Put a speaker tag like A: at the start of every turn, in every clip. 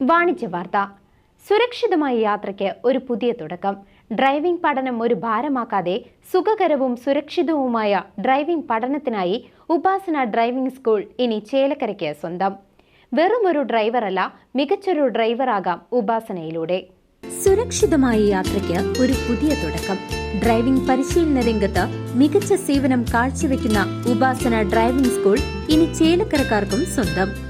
A: വാണിജ്യ വാർത്ത. സുരക്ഷിതമായ യാത്രയ്ക്ക് ഒരു പുതിയ തുടക്കം. ഡ്രൈവിംഗ് പഠനം ഒരു ഭാരമാക്കാതെ സുഖകരവും സുരക്ഷിതവുമായ ഡ്രൈവിംഗ് പഠനത്തിനായി ഉപാസന ഡ്രൈവിംഗ് സ്കൂൾ ഇനി ചേലക്കരയ്ക്ക് സ്വന്തം. വെറുമൊരു ഡ്രൈവറല്ല മികച്ചൊരു ഡ്രൈവറാകാം ഉപാസനയിലൂടെ. സുരക്ഷിതമായ യാത്രയ്ക്ക് ഒരു പുതിയ തുടക്കം. ഡ്രൈവിംഗ് പരിശീലന രംഗത്ത് മികച്ച സേവനം കാഴ്ചവെക്കുന്ന ഉപാസന ഡ്രൈവിംഗ് സ്കൂൾ ഇനി ചേലക്കരക്കാർക്കും സ്വന്തം.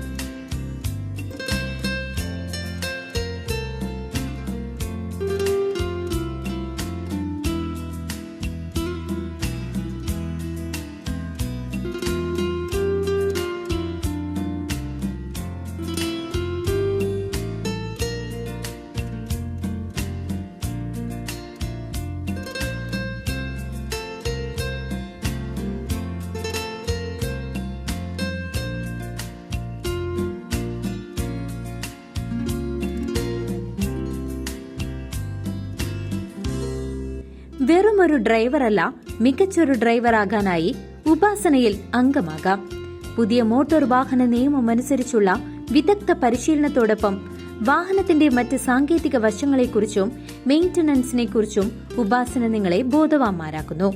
A: വെറുമൊരു ഡ്രൈവറല്ല മികച്ചൊരു ഡ്രൈവറാകാനായി ഉപാസനയിൽ അംഗമാകാം. പുതിയ മോട്ടോർ വാഹന നിയമം അനുസരിച്ചുള്ള വിദഗ്ധ പരിശീലനത്തോടൊപ്പം വാഹനത്തിന്റെ മറ്റ് സാങ്കേതിക വശങ്ങളെക്കുറിച്ചും മെയിന്റനൻസിനെ കുറിച്ചും ഉപാസന നിങ്ങളെ ബോധവാന്മാരാക്കുന്നു.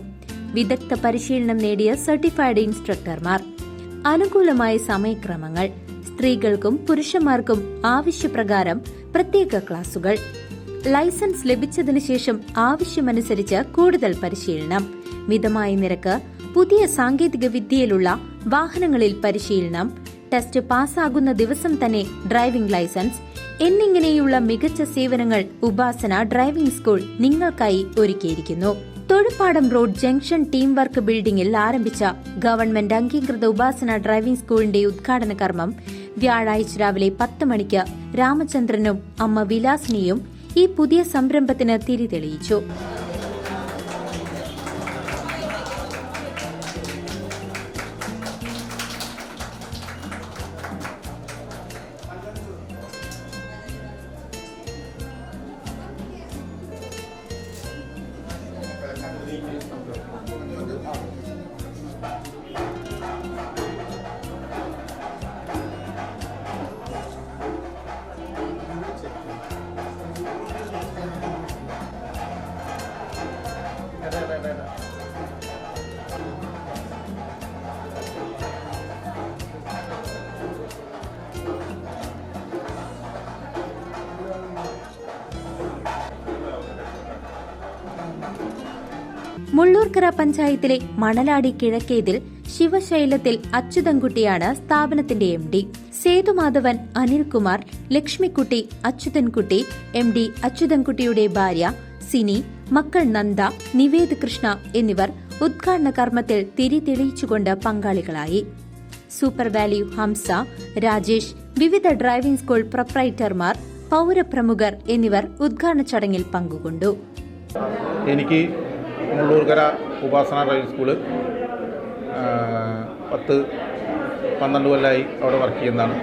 A: വിദഗ്ധ പരിശീലനം നേടിയ സർട്ടിഫൈഡ് ഇൻസ്ട്രക്ടർമാർ. അനുകൂലമായ സമയക്രമങ്ങൾ. സ്ത്രീകൾക്കും പുരുഷന്മാർക്കും ആവശ്യപ്രകാരം പ്രത്യേക ക്ലാസുകൾ. ലൈസൻസ് ലഭിച്ചതിനു ശേഷം ആവശ്യമനുസരിച്ച് കൂടുതൽ പരിശീലനം. മിതമായ നിരക്ക് പുതിയ സാങ്കേതിക വിദ്യയിലുള്ള വാഹനങ്ങളിൽ പരിശീലനം ടെസ്റ്റ് പാസ്സാകുന്ന ദിവസം തന്നെ ഡ്രൈവിംഗ് ലൈസൻസ് എന്നിങ്ങനെയുള്ള മികച്ച സേവനങ്ങൾ ഉപാസന ഡ്രൈവിംഗ് സ്കൂൾ നിങ്ങൾക്കായി ഒരുക്കിയിരിക്കുന്നു. Thozhuppadam road junction team work ബിൽഡിംഗിൽ ആരംഭിച്ച ഗവൺമെന്റ് അംഗീകൃത ഉപാസന ഡ്രൈവിംഗ് സ്കൂളിന്റെ ഉദ്ഘാടന കർമ്മം വ്യാഴാഴ്ച രാവിലെ പത്ത് മണിക്ക് രാമചന്ദ്രനും അമ്മ വിലാസിനിയും ഈ പുതിയ സംരംഭത്തിന് തിരി തെളിയിച്ചു മുള്ളൂർക്കര പഞ്ചായത്തിലെ മണലാടി കിഴക്കേതിൽ ശിവശൈലത്തിൽ അച്യുതൻകുട്ടിയാണ് സ്ഥാപനത്തിന്റെ M D Sethumadhavan Anilkumar Lakshmikutty Achuthankutty M D അച്യുതൻകുട്ടിയുടെ ഭാര്യ സിനി മക്കൾ നന്ദ നിവേദ് കൃഷ്ണ എന്നിവർ ഉദ്ഘാടന കർമ്മത്തിൽ തിരി തെളിയിച്ചുകൊണ്ട് പങ്കാളികളായി. സൂപ്പർ വാല്യൂ ഹംസ രാജേഷ് വിവിധ ഡ്രൈവിംഗ് സ്കൂൾ പ്രൊപ്രൈറ്റർമാർ പൗരപ്രമുഖർ എന്നിവർ ഉദ്ഘാടന ചടങ്ങിൽ പങ്കുകൊണ്ടു.
B: എനിക്ക് മുള്ളൂർക്കര ഉപാസന ഡ്രൈവിംഗ് സ്കൂൾ ആ, പത്ത് പന്ത്രണ്ട് കൊല്ലമായി അവിടെ വർക്ക് ചെയ്യുന്നതാണ്.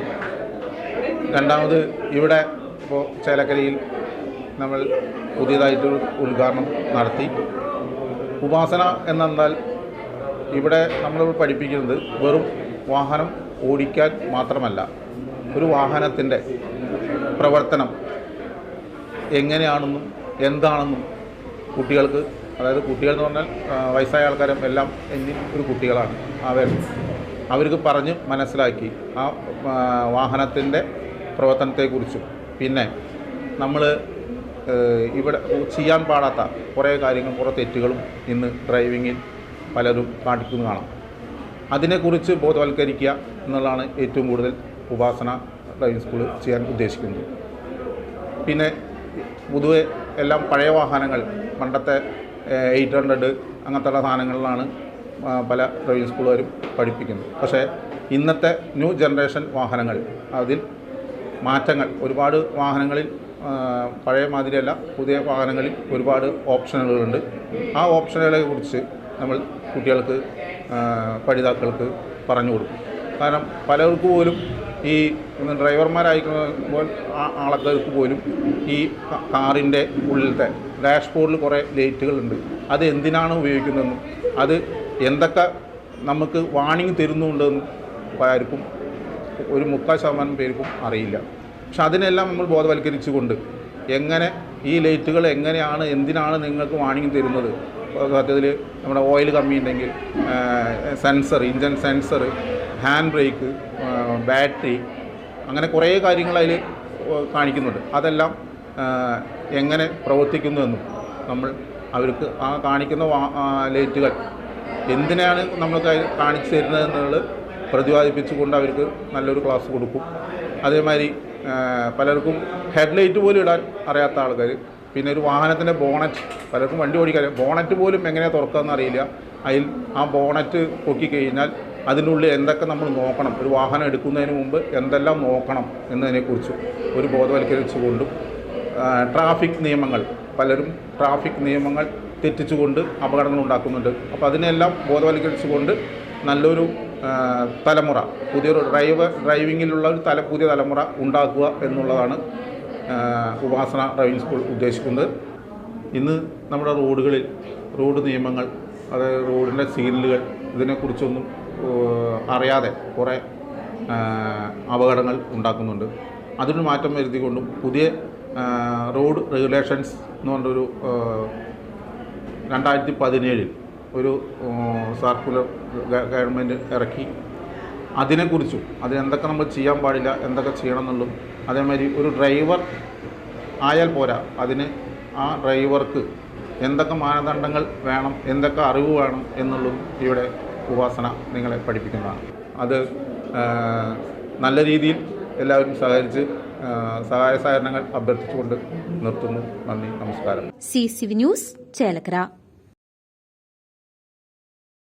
B: രണ്ടാമത് ഇവിടെ ഇപ്പോൾ ചേലക്കരയിൽ നമ്മൾ പുതിയതായിട്ട് ഉദ്ഘാടനം നടത്തി. ഉപാസന എന്നാൽ ഇവിടെ നമ്മൾ പഠിപ്പിക്കുന്നത് വെറും വാഹനം ഓടിക്കാൻ മാത്രമല്ല ഒരു വാഹനത്തിന്റെ പ്രവർത്തനം എങ്ങനെയാണെന്നും എന്താണെന്നും കുട്ടികൾക്ക് അതായത് കുട്ടികൾ എന്ന് പറഞ്ഞാൽ വയസ്സായ ആൾക്കാരും എല്ലാം എങ്കിൽ ഒരു കുട്ടികളാണ്. അവർ അവർക്ക് പറഞ്ഞ് മനസ്സിലാക്കി ആ വാഹനത്തിന്റെ പ്രവർത്തനത്തെക്കുറിച്ചും. പിന്നെ നമ്മൾ ഇവിടെ ചെയ്യാൻ പാടാത്ത കുറേ കാര്യങ്ങൾ കുറേ തെറ്റുകളും ഇന്ന് ഡ്രൈവിങ്ങിൽ പലരും കാണിക്കുന്നു കാണാം. അതിനെക്കുറിച്ച് ബോധവൽക്കരിക്കുക എന്നുള്ളതാണ് ഏറ്റവും കൂടുതൽ ഉപാസന ഡ്രൈവിംഗ് സ്കൂൾ ചെയ്യാൻ ഉദ്ദേശിക്കുന്നത്. പിന്നെ പൊതുവെ എല്ലാം പഴയ വാഹനങ്ങൾ പണ്ടത്തെ എയ്റ്റ് ഹൺഡ്രഡ് അങ്ങനത്തെയുള്ള സാധനങ്ങളിലാണ് പല ഡ്രൈവിംഗ് സ്കൂളുകാരും പഠിപ്പിക്കുന്നത്. പക്ഷേ ഇന്നത്തെ ന്യൂ ജനറേഷൻ വാഹനങ്ങൾ അതിൽ മാറ്റങ്ങൾ ഒരുപാട് വാഹനങ്ങളിൽ പഴയ മാതിരിയല്ല. പുതിയ വാഹനങ്ങളിൽ ഒരുപാട് ഓപ്ഷനുകളുണ്ട്. ആ ഓപ്ഷനുകളെ കുറിച്ച് നമ്മൾ കുട്ടികൾക്ക് പഠിതാക്കൾക്ക് പറഞ്ഞു കൊടുക്കും. കാരണം പലർക്ക് പോലും ഈ ഡ്രൈവർമാരായിരിക്കുമ്പോൾ ആ ആൾക്കാർക്ക് പോലും ഈ കാറിന്റെ ഉള്ളിലത്തെ ഡാഷ്ബോർഡിൽ കുറേ ലൈറ്റുകളുണ്ട്. അത് എന്തിനാണ് ഉപയോഗിക്കുന്നതെന്നും അത് എന്തൊക്കെ നമുക്ക് വാണിംഗ് തരുന്നുണ്ടെന്നും ആർക്കും ഒരു മുക്കാൽ ശതമാനം പേർക്കും അറിയില്ല. പക്ഷെ അതിനെല്ലാം നമ്മൾ ബോധവൽക്കരിച്ചുകൊണ്ട് എങ്ങനെ ഈ ലൈറ്റുകൾ എങ്ങനെയാണ് എന്തിനാണ് നിങ്ങൾക്ക് വാണിംഗ് തരുന്നത്? സത്യത്തിൽ നമ്മുടെ ഓയിൽ കമ്മി ഉണ്ടെങ്കിൽ sensor engine sensor hand brake battery അങ്ങനെ കുറേ കാര്യങ്ങൾ അതിൽ കാണിക്കുന്നുണ്ട്. അതെല്ലാം എങ്ങനെ പ്രവർത്തിക്കുന്നുവെന്നും നമ്മൾ അവർക്ക് ആ കാണിക്കുന്ന ലൈറ്റുകൾ എന്തിനാണ് നമ്മൾ കാണിച്ചു തരുന്നത് എന്നുള്ളത് പ്രതിപാദിപ്പിച്ചുകൊണ്ട് അവർക്ക് നല്ലൊരു ക്ലാസ് കൊടുക്കും. അതേമാതിരി പലർക്കും ഹെഡ്ലൈറ്റ് പോലും ഇടാൻ അറിയാത്ത ആൾക്കാർ പിന്നെ ഒരു വാഹനത്തിന്റെ ബോണറ്റ് പലർക്കും വണ്ടി ഓടിക്കാൻ ബോണറ്റ് പോലും എങ്ങനെയാണ് തുറക്കുകയെന്ന് അറിയില്ല. അതിൽ ആ ബോണറ്റ് പൊക്കി കഴിഞ്ഞാൽ അതിന്റെ ഉള്ളിൽ എന്തൊക്കെ നമ്മൾ നോക്കണം ഒരു വാഹനം എടുക്കുന്നതിന് മുമ്പ് എന്തെല്ലാം നോക്കണം എന്നതിനെക്കുറിച്ചും ഒരു ബോധവൽക്കരിച്ചുകൊണ്ടും ട്രാഫിക് നിയമങ്ങൾ പലരും ട്രാഫിക് നിയമങ്ങൾ തെറ്റിച്ചുകൊണ്ട് അപകടങ്ങൾ ഉണ്ടാക്കുന്നുണ്ട്. അപ്പോൾ അതിനെല്ലാം ബോധവൽക്കരിച്ചുകൊണ്ട് നല്ലൊരു തലമുറ പുതിയൊരു ഡ്രൈവ് ഡ്രൈവിങ്ങിലുള്ള ഒരു തല പുതിയ തലമുറ ഉണ്ടാക്കുക എന്നുള്ളതാണ് ഉപാസന ഡ്രൈവിംഗ് സ്കൂൾ ഉദ്ദേശിക്കുന്നത്. ഇന്ന് നമ്മുടെ റോഡുകളിൽ റോഡ് നിയമങ്ങൾ അതായത് റോഡിന്റെ സീരിയലുകൾ ഇതിനെക്കുറിച്ചൊന്നും അറിയാതെ കുറേ അപകടങ്ങൾ ഉണ്ടാക്കുന്നുണ്ട്. അതിന് മാറ്റം വരുത്തിക്കൊണ്ടും പുതിയ റോഡ് റെഗുലേഷൻസ് എന്ന് പറഞ്ഞൊരു രണ്ടായിരത്തി പതിനേഴിൽ ഒരു സർക്കുലർ ഗവൺമെന്റ് ഇറക്കി. അതിനെക്കുറിച്ചും അതിനെന്തൊക്കെ നമ്മൾ ചെയ്യാൻ പാടില്ല എന്തൊക്കെ ചെയ്യണം എന്നുള്ളതും അതേമാതിരി ഒരു ഡ്രൈവർ ആയാൽ പോരാ അതിന് ആ ഡ്രൈവർക്ക് എന്തൊക്കെ മാനദണ്ഡങ്ങൾ വേണം എന്തൊക്കെ അറിവ് വേണം എന്നുള്ളതും ഇവിടെ ഉപാസന നിങ്ങളെ പഠിപ്പിക്കുന്നതാണ്. അത് നല്ല രീതിയിൽ എല്ലാവരും സഹകരിച്ച് സഹായ സഹകരണങ്ങൾ അഭ്യർത്ഥിച്ചുകൊണ്ട് നിർത്തുന്നു. നന്ദി നമസ്കാരം.
A: C C news Chelakkara.